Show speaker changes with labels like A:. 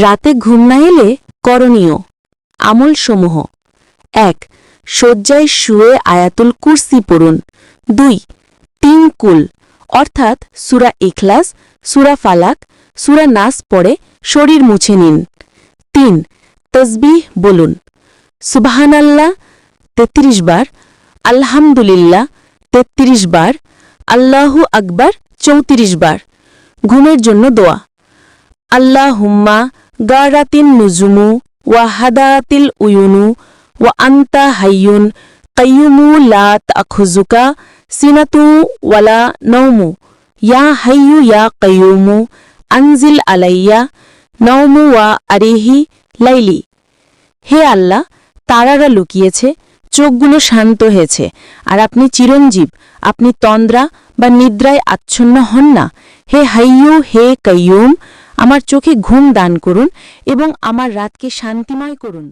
A: রাতে ঘুম না এলে করণীয়। আমলসমূহ। এক, শয্যায় শুয়ে আয়াতুল কুরসি পড়ুন। দুই, তিন কুল, অর্থাৎ সুরা ইখলাস, সুরা ফালাক, সুরা নাস পড়ে শরীর মুছে নিন। তিন, তসবিহ বলুন। সুবাহানাল্লাহ, তেত্রিশ বার, আলহামদুলিল্লাহ, তেত্রিশ বার, আল্লাহু আকবার, চৌত্রিশ বার। ঘুমের জন্য দোয়া। আল্লাহ হুম্মা গারাতিন নুজুমু, ওয়া হাদাতিল উয়ুনু, ওয়া আন্তা হাইয়ুন, কাইয়ুমু লা তাখুজুকা, সিনাতু ওয়ালা নৌমু ইয়া হাইয়ু ইয়া কাইয়ুমু, আনজিল আলাইয়া নৌমু ওয়া আরিহি লাইলি। হে আল্লাহ, তারারা লুকিয়েছে, চোখগুলো শান্ত হয়েছে, আর আপনি চিরঞ্জীব, আপনি তন্দ্রা বা নিদ্রায় আচ্ছন্ন হন না। হে হাইয়ু, হে কাইয়ুম আমার চোখে ঘুম দান করুন এবং আমার রাতকে শান্তিময় করুন।